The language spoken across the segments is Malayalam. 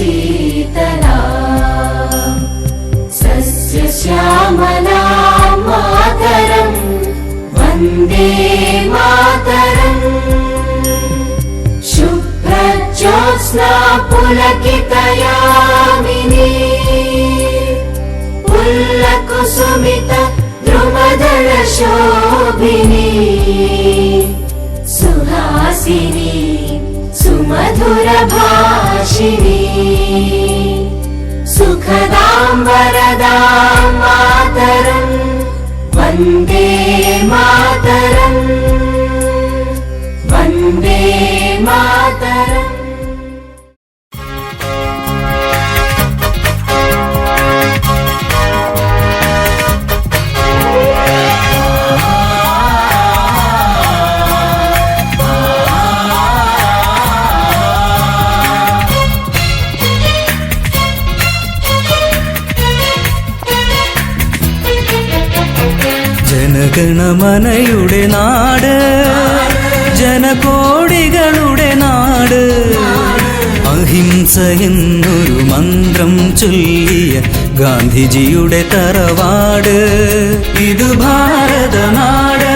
शीतला। सस्यश्यामला मातरम् वन्दे मातरम्। शुभ्रज्योत्स्ना पुलकितयामिनी पुल्लकुसुमित द्रुमदलशोभिनी। सुहासिनी सुमधुरभाषिणी सुखदां वरदां मातरम् वन्दे मातरम् वन्दे मातरम् ജനഗണമനയുടെ നാട് ജനകോടികളുടെ നാട്. അഹിംസ എന്നൊരു മന്ത്രം ചൊല്ലിയ ഗാന്ധിജിയുടെ തറവാട്. ഇത് ഭാരതനാട്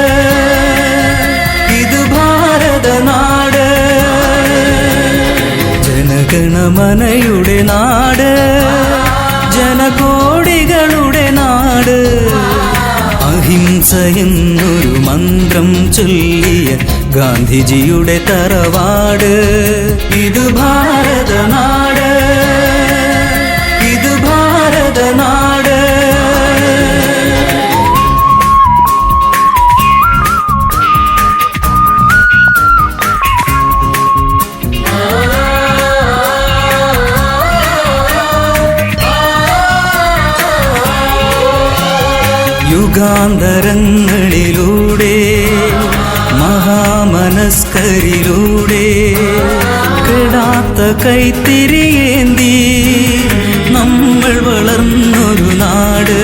ഇത് ഭാരതനാട് ജനഗണമനയുടെ നാട് ജനകോടികളുടെ നാട്. എന്നൊരു മന്ത്രം ചൊല്ലിയ ഗാന്ധിജിയുടെ തറവാട്. ഇത് ഭാരതനാട് യുഗാന്തരങ്ങളിലൂടെ മഹാമനസ്കരിലൂടെ കെടാത്ത കൈത്തിരിയേന്തി നമ്മൾ വളർന്നൊരു നാട്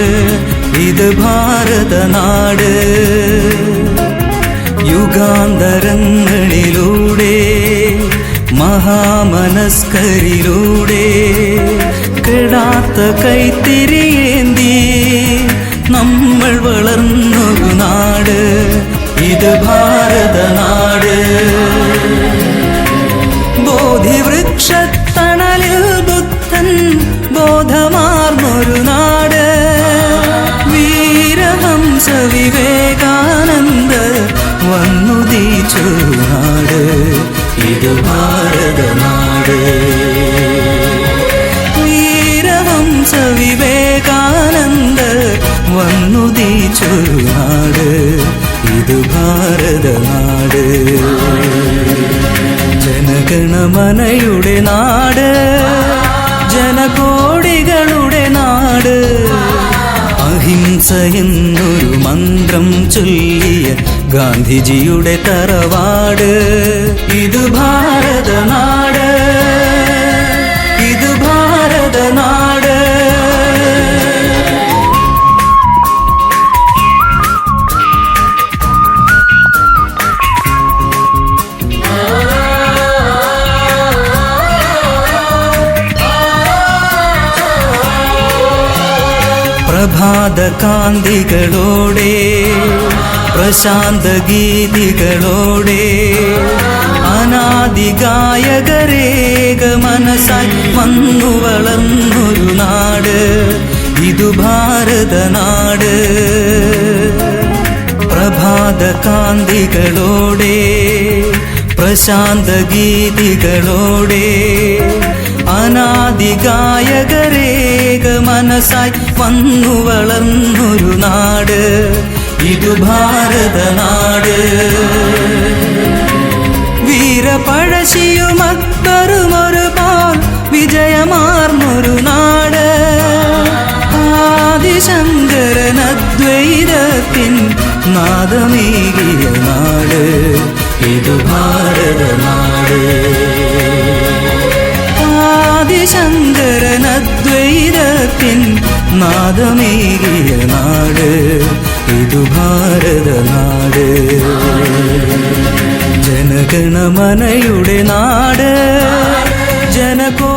ഇത് ഭാരതനാട് യുഗാന്തരങ്ങളിലൂടെ മഹാമനസ്കരിലൂടെ കെടാത്ത കൈത്തിരിയേന്തി വന്നുദീച്ചൊരു നാട് ഇത് ഭാരതനാട്. വീരവംശ വിവേകാനന്ദ വന്നുതി നാട് ഇത് ഭാരതനാട്. ജനഗണമനയുടെ നാട് ജനകോടികളുടെ നാട്. അഹിംസ എന്നൊരു മന്ത്രം ചൊല്ലിയ ഗാന്ധിജിയുടെ തറവാട്. ഇത് ഭാരതനാട് ഇത് ഭാരതനാട് പ്രഭാത കാന്തികളോടെ പ്രശാന്ത ഗീതികളോടെ അനാദിഗായകരേക മനസ്സായി വന്നു വളർന്നൊരു നാട്. ഇതു ഭാരതനാട് പ്രഭാത കാന്തികളോടെ പ്രശാന്ത ഗീതികളോടെ അനാദിഗായകരേക മനസ്സായി വന്നു വളർന്നൊരു നാട്. ഇതു ഭാരതനാട് വീരപഴശിയും അക്ബറും ഒരു പോൽ വിജയമാർന്നൊരു നാട്. ആദിശങ്കരൻ അദ്വൈതത്തിൻ നാദമേകിയ നാട്. ഇതു ഭാരതനാട് ആദിശങ്കരൻ നാദമേകിയ നാട്. ഇതു ഭാരതനാട് ജനഗണമനയുടെ നാട്. ജനകോ